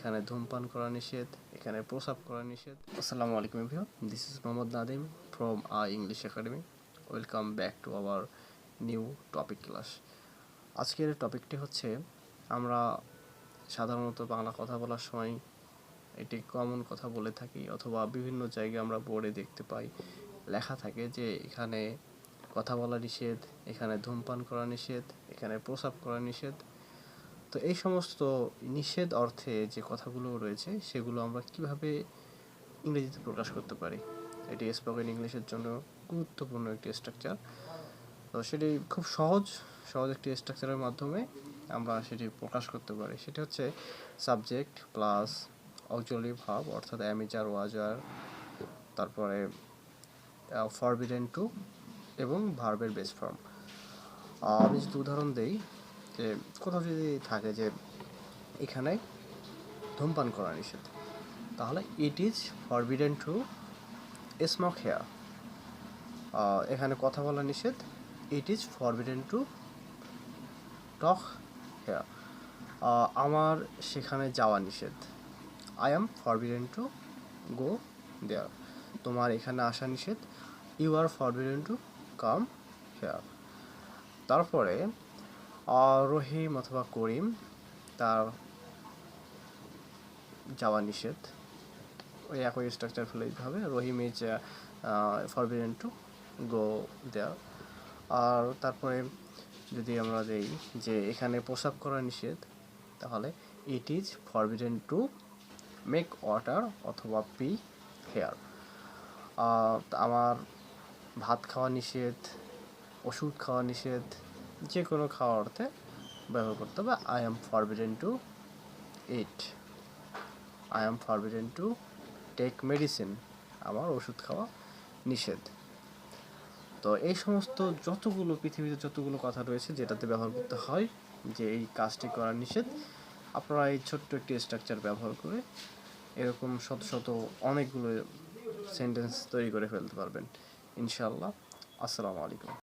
এখানে ধূমপান করা নিষেধ, এখানে প্রসাব করা নিষেধ। আসসালামু আলাইকুম everyone this is Mohammad Nadim from I English academy welcome back to our new topic class আজকের টপিকটি হচ্ছে, আমরা সাধারণত বাংলা কথা বলার সময় এটি কমন কথা বলে থাকি অথবা বিভিন্ন জায়গায় আমরা বোর্ডে দেখতে পাই, লেখা থাকে যে এখানে কথা বলা নিষেধ, এখানে ধূমপান করা নিষেধ, এখানে প্রসাব করা নিষেধ তো এই সমস্ত নিষেধ অর্থে যে কথাগুলো রয়েছে, সেগুলো আমরা কীভাবে ইংরেজিতে প্রকাশ করতে পারি? এটি স্পোকেন ইংলিশের জন্য গুরুত্বপূর্ণ একটি স্ট্রাকচার তো সেটি খুব সহজ সহজ একটি স্ট্রাকচারের মাধ্যমে আমরা সেটি প্রকাশ করতে পারি। সেটি হচ্ছে সাবজেক্ট প্লাস অক্সিলারি ভাব অর্থাৎ অ্যামিজার ওয়াজার তারপরে ফরবিডেন টু এবং ভার্বের বেস ফর্ম আমি যদি উদাহরণ দেই যে কোথাও যদি থাকে যে এখানে ধূমপান করা নিষেধ, তাহলে it is forbidden to smoke here এখানে কথা বলা নিষেধ it is forbidden to talk here আমার সেখানে যাওয়া নিষেধ। I am forbidden to go there তোমার এখানে আসা নিষেধ। You are forbidden to come here তারপরে রহিম অথবা করিম, তার যাওয়া নিষেধ। ওই একই স্ট্রাকচার ফেলে দিতে হবে। Rahim is forbidden to go there আর তারপরে যদি আমরা দেই যে এখানে প্রসাব করা নিষেধ, তাহলে it is forbidden to make water অথবা পি হেয়ার আমার ভাত খাওয়া নিষেধ, ওষুধ খাওয়া নিষেধ যে কোনো খাওয়ার অর্থে ব্যবহার করতে হবে। I am forbidden to eat I am forbidden to take medicine আমার ওষুধ খাওয়া নিষেধ। তো এই সমস্ত যতগুলো পৃথিবীতে যতগুলো কথা রয়েছে যেটাতে ব্যবহার করতে হয় যে এই কাজটি করা নিষেধ, আপনারা এই ছোট্ট একটি স্ট্রাকচার ব্যবহার করে এরকম শত শত অনেকগুলো সেন্টেন্স তৈরি করে ফেলতে পারবেন। ইনশাআল্লাহ। আসসালামু আলাইকুম।